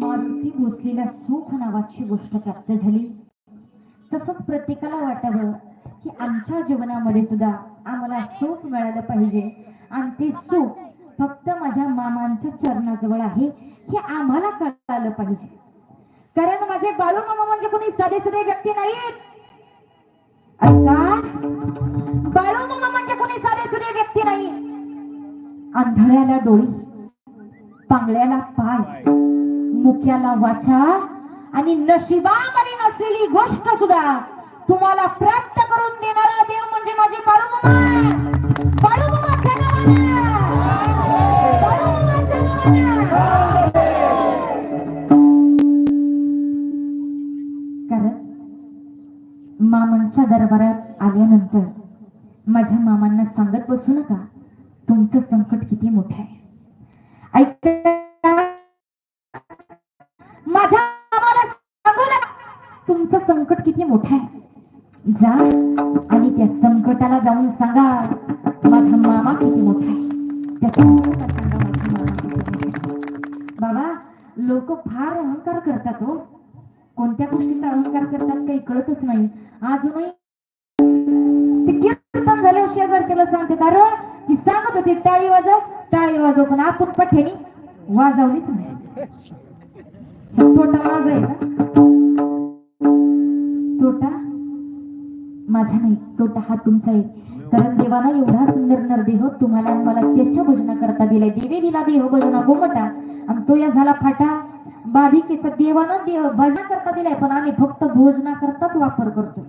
मारुती भोसलेला सुख नावाची गोष्ट प्राप्त झाली. तसंच प्रत्येकाला वाटावं की आमच्या जीवनामध्ये सुद्धा आम्हाला सुख मिळालं पाहिजे. आणि ते सुख फक्त माझ्या मामांच्या चरणाजवळ आहे हे आम्हाला कळालं पाहिजे. कारण माझे बाळू मामा म्हणजे कोणी साधे साधे व्यक्ती नाहीत आंधळ्याला डोळी पांगळ्याला पाय मुख्याला वाचा आणि नशिबामध्ये नसलेली गोष्ट सुद्धा तुम्हाला प्राप्त करून देणारा देव म्हणजे माझे कारण मामांच्या दरबारात आल्यानंतर माझ्या मामांना सांगत बसू नका. तुमचं संकट किती मोठं आहे. ऐका. माझ्या मामाला सांगू नका. तुमचं संकट किती मोठं आहे. जा आणि त्या संकटाला जाऊन सांगा माझा मामा किती मोठा आहे. बाबा लोक फार अहंकार करतात हो. कोणत्या गोष्टीचा अहंकार करतात काही कळतच नाही. अजूनही ते कीर्तन झाले शेजारच्याला सांगते कारण सांगत होती टाळी वाजव टाळी वाजव. पण आपण पठ्यानी वाजवलीच नाही. तोटा वाजवायचा तोटा? माझा नाही तोटा हा तुमचा आहे. कारण देवाला एवढा सुंदर नरदेह तुम्हाला मला त्याच्या भजना करता दिलाय. देवे दिला देह भजना गोमटा. आणि तो या झाला फाटा. बाधिकेचा देवानं देह भजना करता दिलाय पण आम्ही फक्त भोजना करताच वापर करतो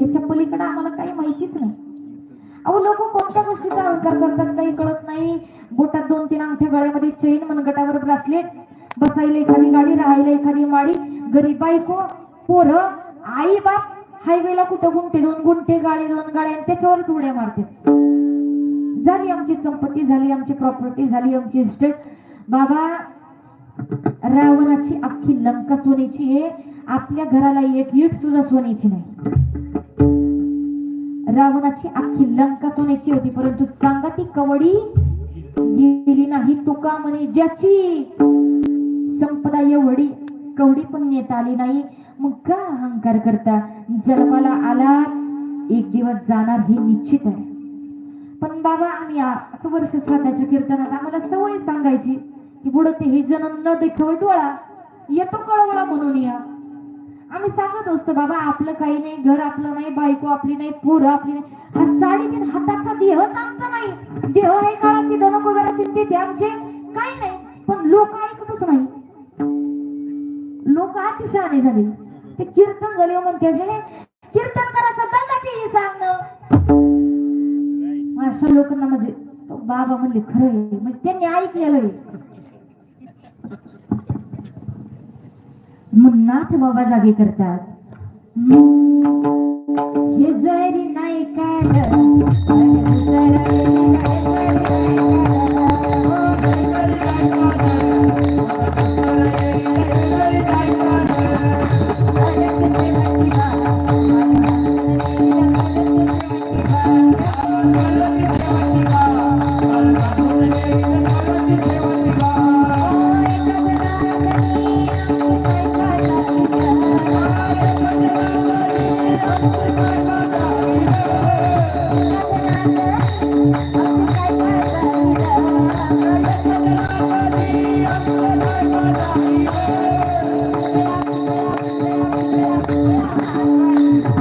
याच्या पलीकडे आम्हाला काही माहितीच नाही. अहो लोक कोणत्या गोष्टीचा अहंकार करतात काही कळत नाही. बोटात दोन तीन अंगठ्या गळ्यामध्ये चैन मनगटावर ब्रासलेट बसायला एखादी गाडी राहायला एखादी माडी. गरीब बायको पोरं आई बाप हायवेला कुठं गुंठे दोन गुंठे गाडी दोन गाड्या आणि त्याच्यावरच उड्या मारते झाली आमची संपत्ती झाली आमची प्रॉपर्टी झाली आमची इस्टेट बाबा रावणाची अख्खी लंका सोन्याची आहे. आपल्या घराला एक ईट सुद्धा सोन्याची नाही. रावणाची अख्खी लंका सोन्याची होती परंतु सांगा ती कवडी गेली नाही. तुका म्हणे ज्याची संपदा एवढी कवडी पण नेता आली नाही. मग का अहंकार करता? जन्माला आला एक दिवस जाणार हे निश्चित आहे. पण बाबा आम्ही असं वर्ष श्राद्धाच्या कीर्तनात आम्हाला सवय सांगायची की बुडते हे जन्म न देखावे डोळा. येतो कळवळा म्हणून या. आम्ही सांगत असतो बाबा आपलं काही नाही घर आपलं नाही बायको आपली नाही पोरं आपली नाही. हा साडेतीन हाताचा देहच आमचा नाही. देह हे काळाची धन कुबेराची ते आमचे काही नाही. पण लोक ऐकतच नाही. लोक अतिशहाणे झाले. ते कीर्तन झाले म्हणते हे कीर्तन करायचं दंडाची हे सांगणं. अशा लोकांना म्हणजे बाबा म्हणले खरं म्हणजे त्यांनी ऐकलेलं आहे. मग बाबा जागे करतात. हे जरी नाही काय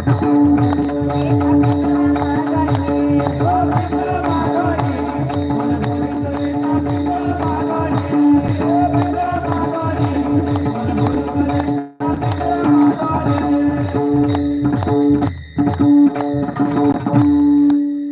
Thank you.